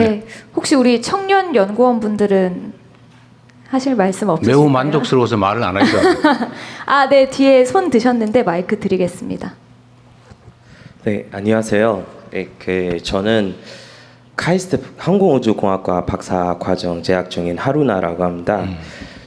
네. 혹시 우리 청년 연구원 분들은 하실 말씀 없으신가요? 매우 만족스러워서 말을 안 하죠. 아, 네. 뒤에 손 드셨는데 마이크 드리겠습니다. 네, 안녕하세요. 네, 그 저는 카이스트 항공우주공학과 박사 과정 재학 중인 하루나라고 합니다.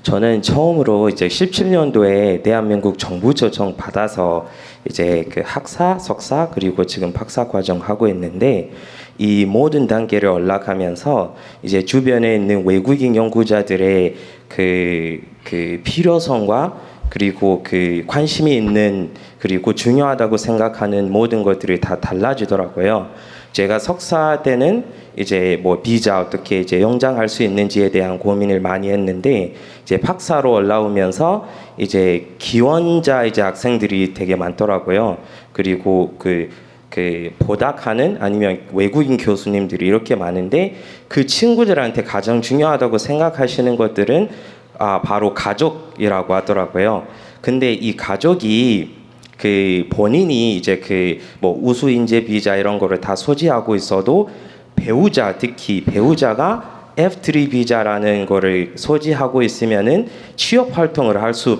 저는 처음으로 이제 17년도에 대한민국 정부 조정 받아서 이제 그 학사, 석사 그리고 지금 박사 과정 하고 있는데 이 모든 단계를 올라가면서 이제 주변에 있는 외국인 연구자들의 그, 그 필요성과 그리고 그 관심이 있는 그리고 중요하다고 생각하는 모든 것들이 다 달라지더라고요. 제가 석사 때는 이제 뭐 비자 어떻게 이제 연장할 수 있는지에 대한 고민을 많이 했는데 이제 박사로 올라오면서 이제 기원자 이제 학생들이 되게 많더라고요. 그리고 그그 보닥하는 아니면 외국인 교수님들이 이렇게 많은데 그 친구들한테 가장 중요하다고 생각하시는 것들은 아 바로 가족이라고 하더라고요. 근데 이 가족이 그 본인이 이제 그 뭐 우수 인재 비자 이런 거를 다 소지하고 있어도 배우자 특히 배우자가 F3 비자라는 거를 소지하고 있으면은 취업 활동을 할 수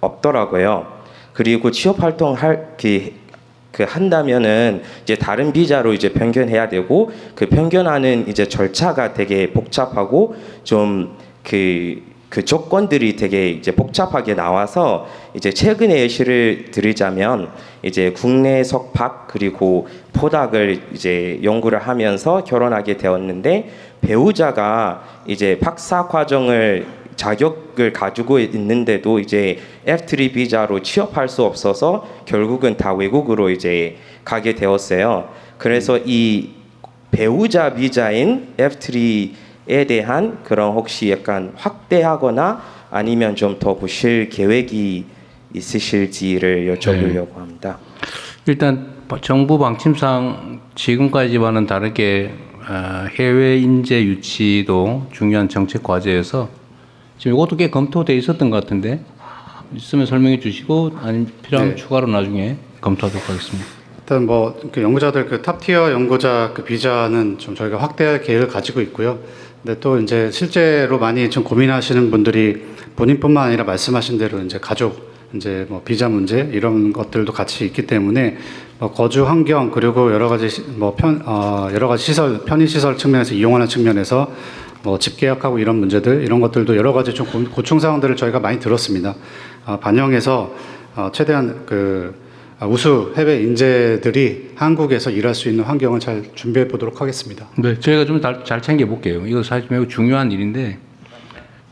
없더라고요. 그리고 취업 활동 할그 그 한다면은 이제 다른 비자로 이제 변경해야 되고 그 변경하는 이제 절차가 되게 복잡하고 좀그 그 조건들이 되게 이제 복잡하게 나와서 이제 최근에 예시를 드리자면 이제 국내 석박 그리고 포닥을 이제 연구를 하면서 결혼하게 되었는데 배우자가 이제 박사 과정을 자격을 가지고 있는데도 이제 F3 비자로 취업할 수 없어서 결국은 다 외국으로 이제 가게 되었어요. 그래서 이 배우자 비자인 F3 에 대한 그런 혹시 약간 확대하거나 아니면 좀 더 보실 계획이 있으실지를 여쭤보려고 합니다. 일단 정부 방침상 지금까지와는 다르게 어, 해외 인재 유치도 중요한 정책 과제여서 지금 이것도 꽤 검토돼 있었던 것 같은데 있으면 설명해 주시고 아니면 필요하면 네. 추가로 나중에 검토하도록 하겠습니다. 일단 뭐 그 연구자들 그 탑티어 연구자 그 비자는 좀 저희가 확대할 계획을 가지고 있고요. 근데 또 이제 실제로 많이 좀 고민하시는 분들이 본인뿐만 아니라 말씀하신 대로 이제 가족 이제 뭐 비자 문제 이런 것들도 같이 있기 때문에 뭐 거주 환경 그리고 여러 가지 시- 뭐 편, 어, 여러 가지 시설 편의 시설 측면에서 이용하는 측면에서 뭐 집계약하고 이런 문제들 이런 것들도 여러 가지 좀 고- 고충 사항들을 저희가 많이 들었습니다. 어, 반영해서 어, 최대한 그 아, 우수 해외 인재들이 한국에서 일할 수 있는 환경을 잘 준비해 보도록 하겠습니다. 네, 저희가 좀 잘 챙겨 볼게요. 이거 사실 매우 중요한 일인데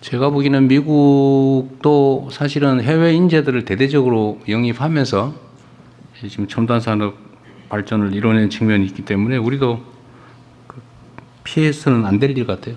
제가 보기에는 미국도 사실은 해외 인재들을 대대적으로 영입하면서 지금 첨단 산업 발전을 이뤄낸 측면이 있기 때문에 우리도 그 피해서는 안 될 일 같아요.